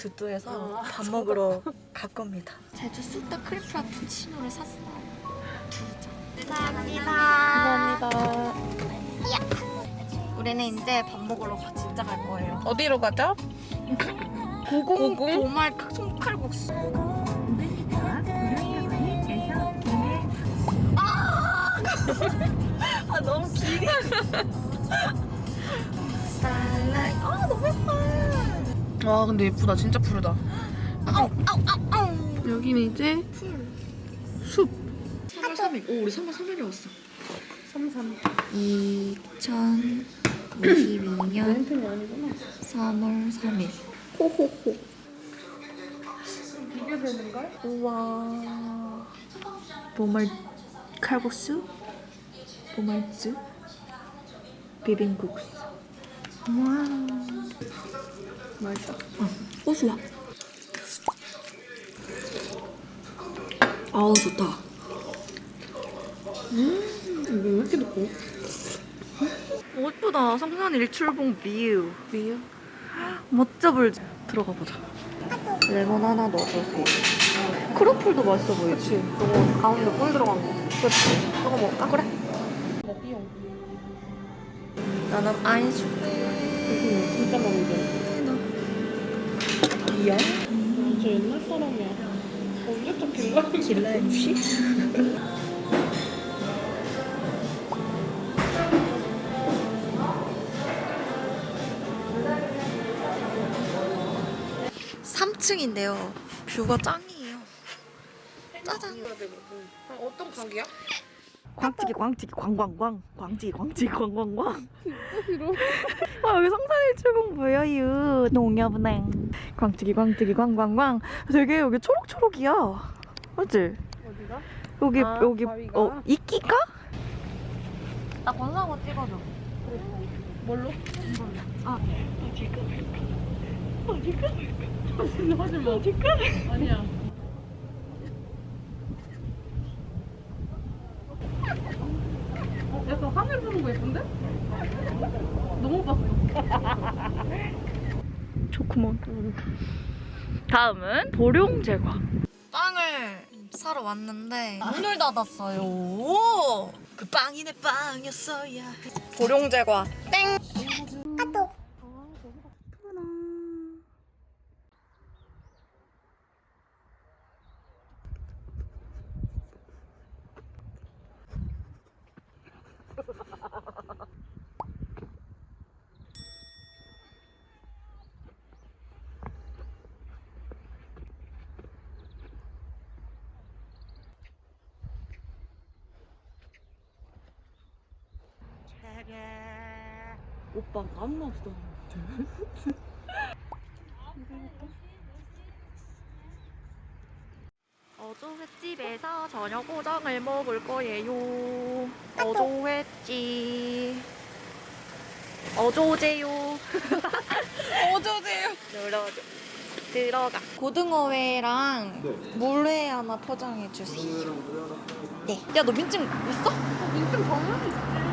감사합니다. 수박 두두에서 밥 먹으러 갈 겁니다. 제주 수다 크림 프라푸치노를 샀어요. 두 잔. 감사합니다. 감사합니다. 우리는 이제 밥 먹으러 가- 진짜 갈 거예요. 어디로 가죠? 고공? 고말 손칼국수. 아, 아 너무 길이. 아 너무 예뻐. 와 근데 예쁘다 진짜 푸르다 아우 아우 아우 아우. 여기는 이제 숲 3월 3일. 오 우리 3월 3일에 왔어. 33 2022년 멘트는 아니구나 3월 3일. 호호호. 비교되는걸? 우와. 보말 칼국수, 보말즈, 비빔국수. 우와. 맛있어 고소하. 아우 좋다. 이거 왜 이렇게 높고? 예쁘다. 성산 일출봉 뷰. 위요? 멋져볼 들어가 보자. 레몬 하나 넣어주세요. 크로플도 맛있어 보이지? 저거 가운데 꿀 들어간 거 그렇지. 저거 먹을까? 그래. 먹이용 나는 아인슈. 무슨 진짜 먹는 줄 이야? 저 옛날 사람이야 언제적 길라? 길라임 씨? 삼층인데요 뷰가 짱이에요. 짜잔. 아, 어떤 가게야? 광찌개 광찌개 광광광 광찌개 광찌개 광광광 아 여기 성산일출봉 보여요 농협은행 광찌개 광찌개 광광광 되게 여기 초록초록이야 맞지? 어디가? 여기 아, 여기 바위가? 어 이끼가? 나 권상어 찍어줘 뭘로? 아 하지 마 어딜까? 아니야 어, 약간 하늘 보는 거 예쁜데? 너무 봤어 좋구먼 다음은 보룡 제과. 빵을 사러 왔는데 문을 닫았어요. 오! 그 빵이 내 빵이었어야 보룡 제과. 땡 까똑 오빠 아무 말도 안 어조 횟집에서 저녁 오정을 먹을 거예요. 어조 횟집. 어조제요. 어저세요 눌러줘. 들어가. 고등어회랑 물회 하나 포장해 주세요. 네. 야, 너 민증 있어? 민증 당연히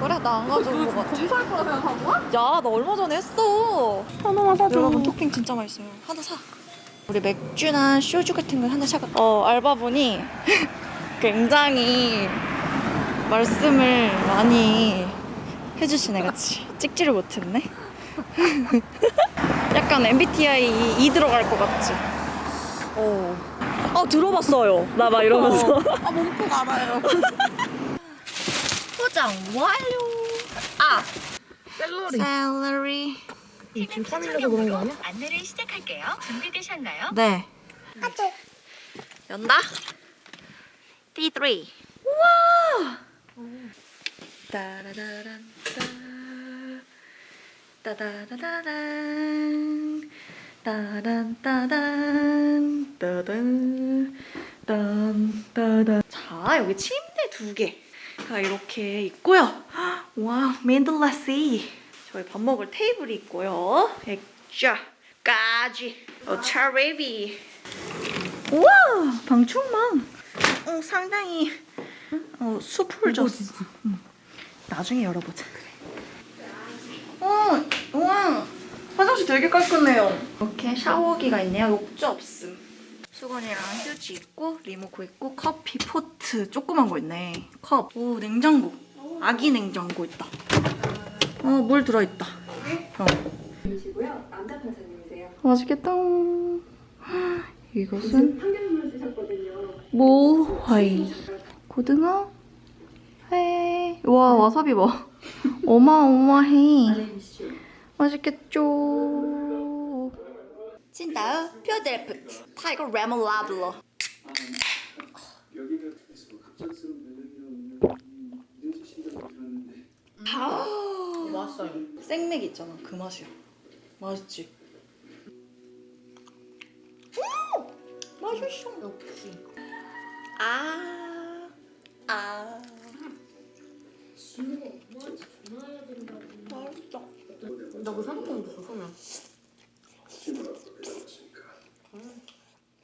그래, 나 안 가져온 거 같아. 검사할 거라 생각한 거야? 야, 나 얼마 전에 했어. 하나만 사줘 여러분 토핑 진짜 맛있어요. 하나 사. 우리 맥주나 소주 같은 거 하나 사가. 어 알바분이 굉장히 말씀을 많이 해주시네, 같이. 찍지를 못했네. 약간 MBTI 2 들어갈 것 같지. 어. 어 들어봤어요. 나 막 이러면서. 아 몸폭 알아요 포장 완료. 아 샐러리 샐러리. 이 김밥이라서 그런 거 아니야? 안내를 시작할게요. 준비되셨나요? 네. 연다. P3. 우와. 따라라란 따. 따다다다단. 따란 따단. 따단. 딴 따단. 자, 여기 침대 두개 가 이렇게 있고요. 와, 맨들라시. 저희 밥 먹을 테이블이 있고요. 액자 까지. 어, 차레비. 우와, 방충망. 어, 상당히 어, 숲을 줬어. 응. 나중에 열어보자. 어, 우와. 화장실 되게 깔끔해요. 이렇게 샤워기가 있네요. 욕조 없음. 수건이랑 휴지 있고 리모코 있고 커피 포트 조그만 거 있네. 컵. 오 냉장고. 아기 냉장고 있다. 어물 들어있다. 어. 시고요. 남자 판사님이세요. 맛있겠다. 이것은 판결문을 쓰셨거든요. 모화이 고등어 회. 와 와사비 봐. 어마어마해. 맛있겠죠. 찐따 퓨어델프트 타이거 레몬 라블러. 여기가 그래서 갑작스러운 면역력 늦으신다고 들었는데 맛있어요. 생맥 있잖아 그 맛이야. 맛있지. 음! 맛있어. 역시. 아. 아. 맛있어. 나그 상품 줬어 소면.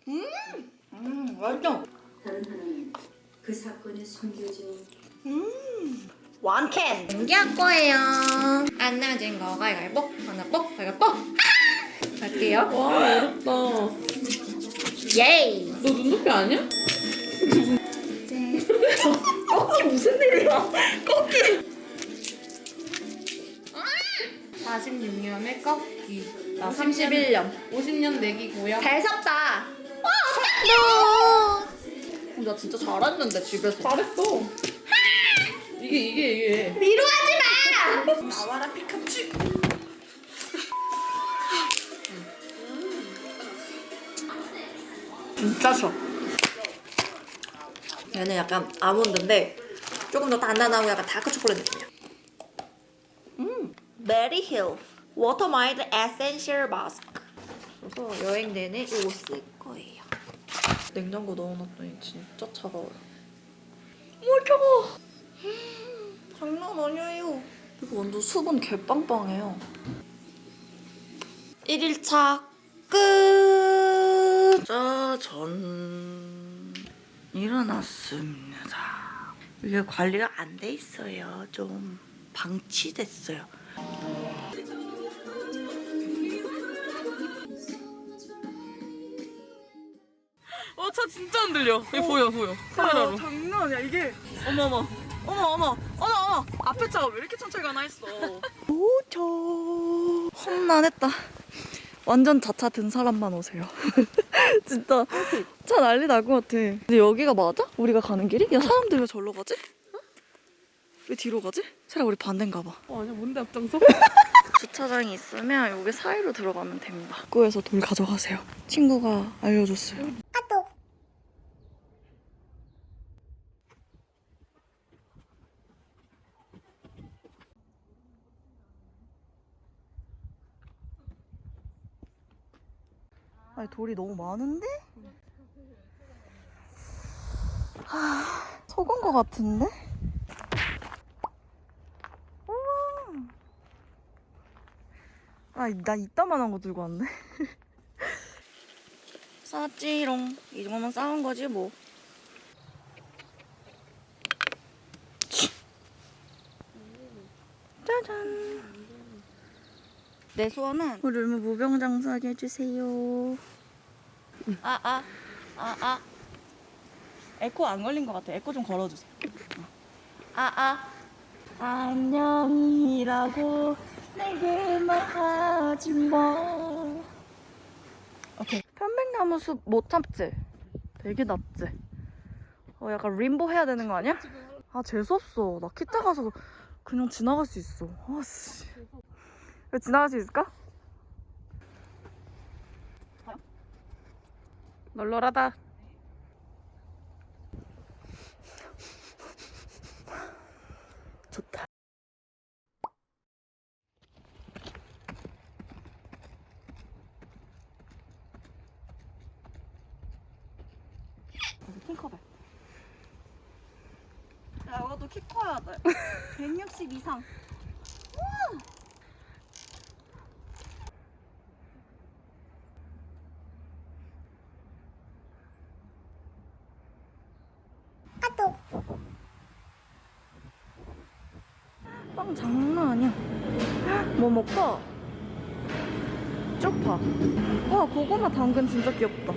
음. 다른 하나는 그 사건의 숨겨진 원캔 공개할 거예요. 안 나진 거 가위가위보 하나 뻑 가위가위보 갈게요. 와 어렵다. 예이. 너 눈높이 아니야? 꺾기 무슨 일이야? 꺾기. 46년에 꺾기. 나 31년. 50년 내기고요. 잘 샀다. 나 진짜 잘했는데 집에서. 잘했어. 이게 이게 이게. 위로하지 마. 나와라 피카츄. 진짜 셔. 얘는 약간 아몬드인데 조금 더 단단하고 약간 다크 초콜릿 느낌이야. 음, 메리 힐 워터마일드 에센셜 마스크. 그래서 여행 내내 이거 쓸 거예요. 냉장고 넣어놨더니 진짜 차가워요. 오 차가워. 장난 아니에요. 이거 완전 수분 개빵빵해요. 1일차 끝! 짜잔. 일어났습니다. 이게 관리가 안 돼 있어요. 좀 방치됐어요. 진짜 안 들려. 이거 보여 보여. 카메라로. 장난 아니야 이게. 어머 어머. 어머 어머 어머 어머 앞에 차가 왜 이렇게 천천히 가나 했어. 오죠. 험난했다. 완전 자차 든 사람만 오세요. 진짜 차 난리 날 것 같아. 근데 여기가 맞아? 우리가 가는 길이? 야 사람들 왜 절로 가지? 왜 뒤로 가지? 차라리 우리 반대인가 봐. 어 아니야 뭔데 앞장서? 주차장이 있으면 여기 사이로 들어가면 됩니다. 입구에서 돌 가져가세요. 친구가 알려줬어요. 돌이 너무 많은데? 하, 속은 거 같은데? 우와. 아, 나 이따만한 거 들고 왔네. 싸지롱. 이 정도면 싸운 거지 뭐. 짜잔. 내 소원은 우리 무병장수하게 해주세요. 아, 아, 아, 아. 에코 안 걸린 것 같아. 에코 좀 걸어주세요. 아, 아. 안녕이라고 내게 말하지 마. 오케이. 편백나무 숲 못 참지? 되게 낮지? 어, 약간 림보 해야 되는 거 아니야? 아, 재수없어. 나 키타 가서 그냥 지나갈 수 있어. 아, 씨. 왜 지나갈 수 있을까? 널널하다. 좋다. 핑커벨. 야, 이것도 키 커야 돼. 160 이상. 빵 장난 아니야. 뭐 먹까? 쪽파. 와, 고구마 당근 진짜 귀엽다.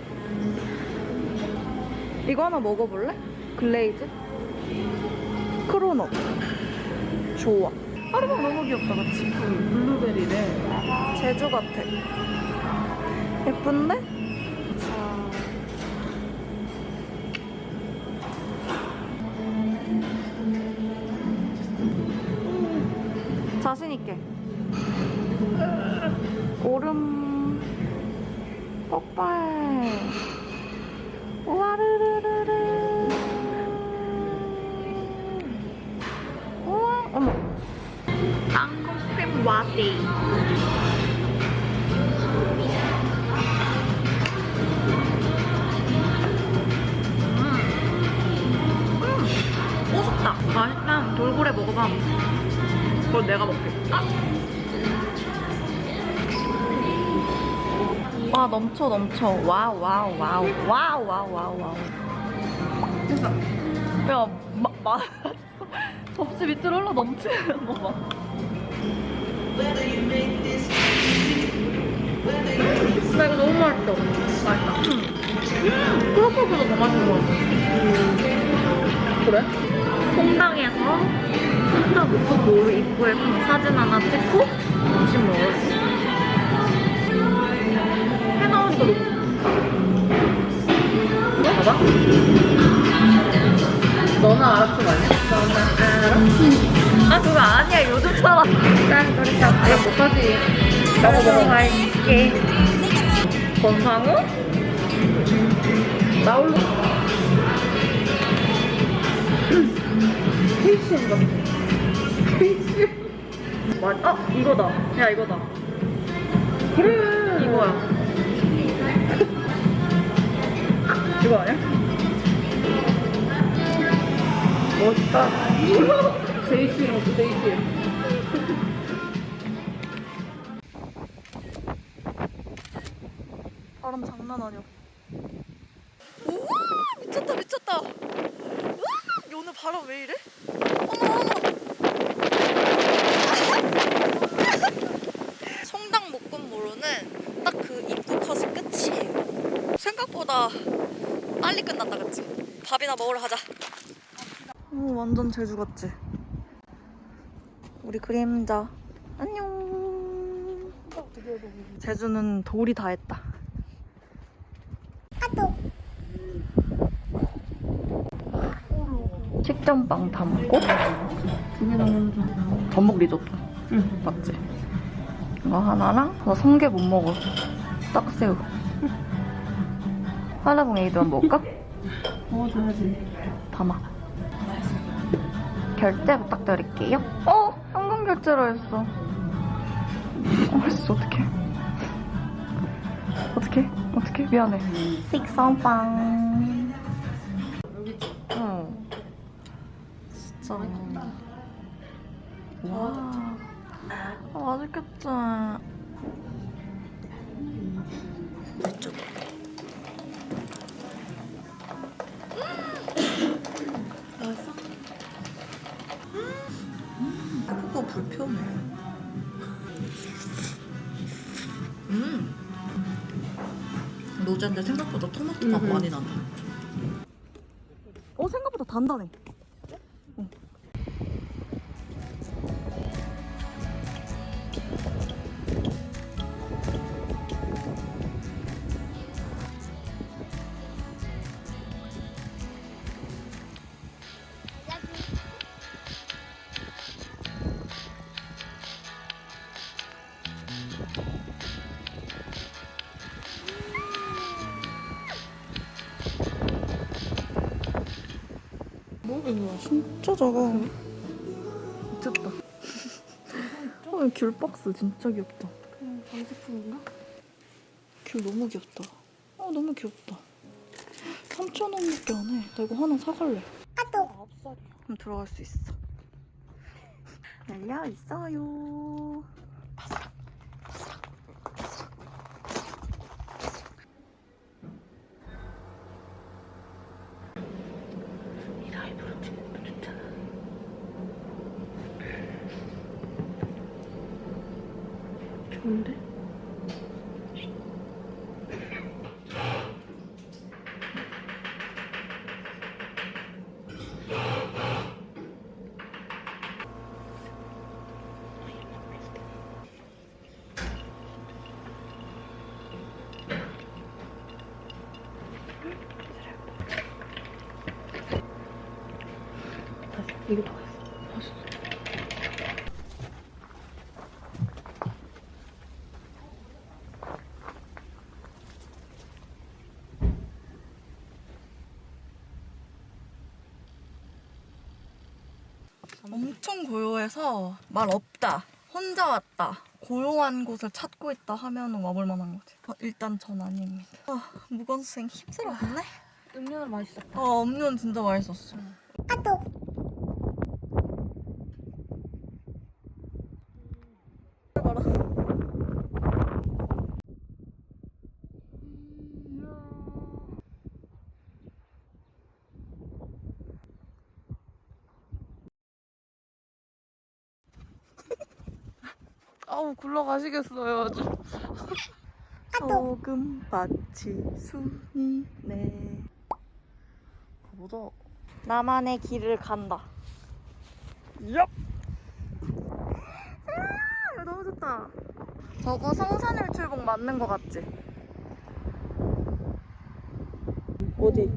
이거 하나 먹어볼래? 글레이즈? 크로넛. 좋아. 하루방 너무 귀엽다, 그치? 블루베리래. 제주 같아. 예쁜데? 오름. 폭발. 우와르르르르. 우와, 어머. 땅콩크림 와띠. 꼬숩다. 맛있다. 돌고래 먹어봐. 그걸 내가 먹 넘쳐 넘쳐. 와우 와우 와우 와우 와우 와우 와우. 야, 마, 마, 접시 밑으로 흘러 넘치는 거 봐. 나 이거 너무 맛있어. 맛있다. 크로커보다 더 맛있는 것 같아. 그래? 성당에서 진짜 먹고 노루 입구에 사진 하나 찍고 점심 있어. 봐봐. 알았던 거 아니야? 너는 알아? 아 그거 아니야 요즘 사람 난 그렇게 아, 이거 못하지. 먹어보고 갈게 권상우? 나홀로. 페이시인가? 페이시. 맞, 어 이거다 야 이거다 그래. 이거야 이거 아니야? 멋있다. 제이씨인 것도 제이씨. 바람 장난 아니야. 우와 미쳤다 미쳤다. 우와 오늘 바람 왜 이래? 어머 어머. 성당 목금모로는 딱 그 입구 컷이 끝이에요. 생각보다 빨리 끝났다 그치? 밥이나 먹으러 가자. 오 완전 제주 같지? 우리 그림자 안녕. 제주는 돌이 다 했다. 식전빵 담고 전복 리조또 응. 맞지? 이거 하나랑 나 성게 못 먹어 딱새우 한라봉 에이드만 먹을까? 먹어줘야지. 담아. 결제 부탁드릴게요. 어? 현금 결제로 했어. 어 진짜 어떡해. 어떡해? 어떡해? 미안해. 식성빵. 응. 진짜. 와. 아, 맛있겠지 이쪽 불편해. 음. 로제인데 생각보다 토마토 맛 음. 많이 나네. 어 생각보다 단단해. 진짜 작아. 미쳤다. 어, 이 귤박스 진짜 귀엽다. 장식품인가? 귤 너무 귀엽다. 어, 너무 귀엽다. 3,000원밖에 안 해. 나 이거 하나 사갈래. 그럼 들어갈 수 있어. 열려 있어요. 바삭, 바삭, 바삭. 이 라이브로 찍는 거 좋잖아. 좋은데? 이것도 맛있어. 맛있어. 엄청 고요해서 말 없다. 혼자 왔다. 고요한 곳을 찾고 있다 하면 와볼 만한 거지. 어, 일단 전 아닙니다. 아, 무건수행 힘들었네. 음료는 맛있었다. 어, 음료는 진짜 맛있었어. 아우 굴러가시겠어요 아주. 소금 밭이 순이네. 가보자. 나만의 길을 간다. 얍! 아, 너무 좋다. 저거 성산일출봉 맞는 거 같지? 어디?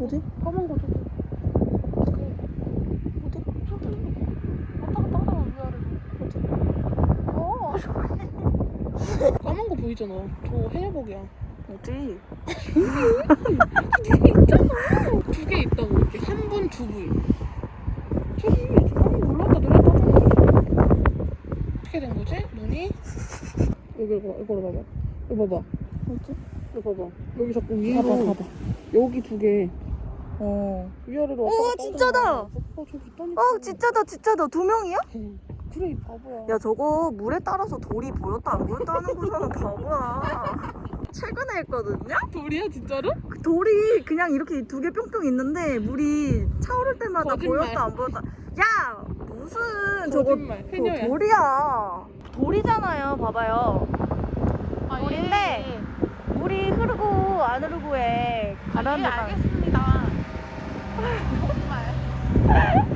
어디? 까만 거 저기. 어디? 왔다 갔다 하다가 위아래. 어. 까만 거 보이잖아. 저 해녀복이야. 어디? 두개 있다고 이렇게 한 분, 두 분. 저기 저 까만 거 올랐다 내렸다 하잖아. 어떻게 된 거지? 눈이? 여기 이거 이거 봐봐. 이거 봐봐. 어디? 이거 봐봐. 여기 자꾸 위로. 봐봐 봐봐. 여기 두 개. 어. 위아래로 갔다 진짜다! 어 저기 있다니까. 어, 진짜다, 진짜다. 두 명이야? 응. 그래 이 바보야. 야, 저거 물에 따라서 돌이 보였다, 안 보였다 하는 거잖아, 바보야. 최근에 했거든요? 돌이야 진짜로? 그 돌이 그냥 이렇게 두 개 뿅뿅 있는데 물이 차오를 때마다 거짓말. 보였다 안 보였다 야 무슨 저거 거짓말. 그거 해녀야. 돌이야 돌이잖아요 봐봐요 아, 돌인데 물이 흐르고 안 흐르고에 가라앉는 예, 알겠습니다. 정말.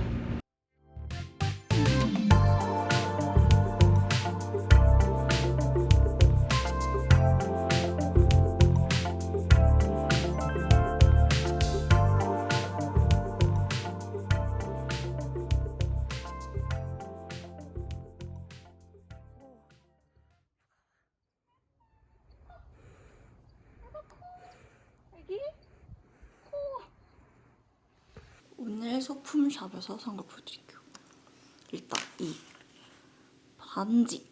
소품샵에서 산 걸 보여드릴게요. 일단 이 반지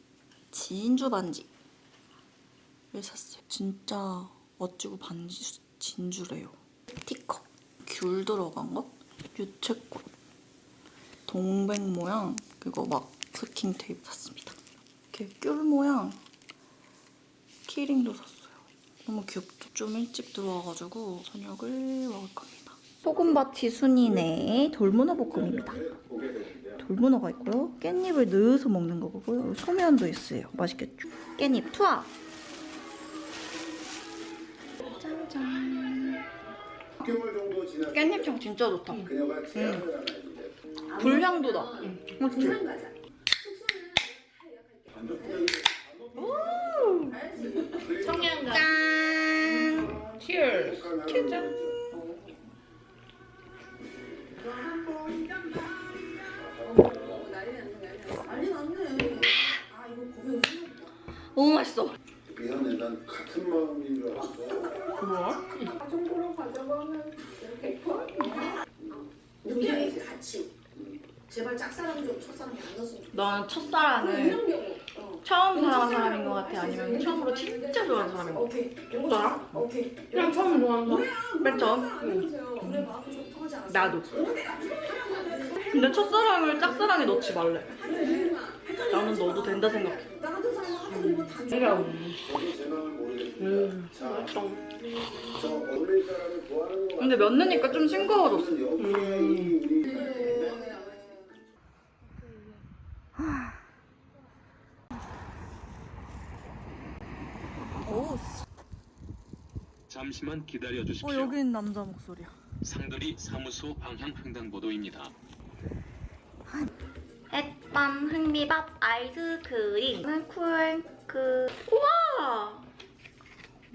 진주 반지를 샀어요. 진짜 멋지고 반지 진주래요. 티컵 귤 들어간 것 유채꽃 동백 모양 그리고 마스킹 테이프 샀습니다. 이렇게 귤 모양 키링도 샀어요. 너무 귀엽죠? 좀 일찍 들어와가지고 저녁을 먹을 겁니다 소금밭이 순이네 돌문어 볶음입니다. 돌문어가 있고요. 깻잎을 넣어서 먹는 거고요. 소면도 있어요. 맛있겠죠? 깻잎 투하. 짠짠. 6개월 정도 지났을 깻잎 향 진짜 좋다. 제안을 하나 했는데 불향도 나. 맞지? 짠. 너무 맛있어. 미안해 난 같은 마음인 줄 알았어 우리 같이 제발 짝사랑 좀 첫사랑이 안 넣었으면 좋겠어. 넌 첫사랑을 처음 사랑한 사람인 것 같아? 아니면 처음으로 진짜 좋아하는 사람인 것 같아? 오케이. 나랑? 오케이. 그냥 처음 좋아하는 거. 맨 처음? 나도. 근데 첫사랑을 짝사랑에 넣지 말래. 나는 넣어도 된다 생각해. 내가 음. 거 근데 몇 년이니까 좀 싱거워졌어. 오, 잠시만 기다려 어 주십시오. 여기는 남자 목소리야. 상거리 사무소 방향 횡단보도입니다. 햇반 흥미밥 아이스크림 쿨크 우와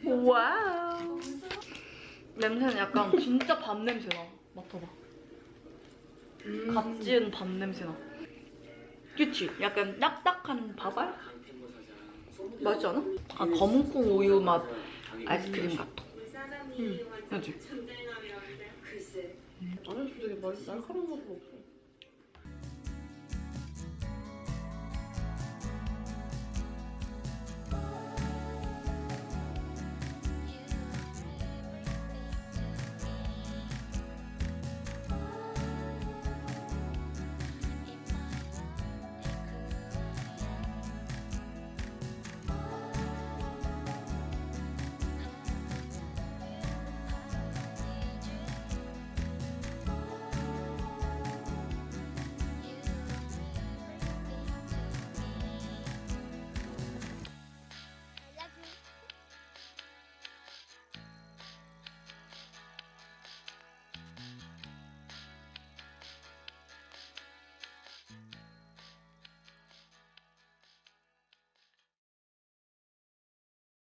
와우 냄새는 약간 진짜 밥 냄새 나. 맡아봐. 음. 갓 지은 밥 냄새 나. 그치? 약간 딱딱한 밥알? 맛있지 않아? 아, 검은콩 우유 맛 아이스크림 같아. 음. 그치? 안에서 되게 맛 날카로운 것도 없어.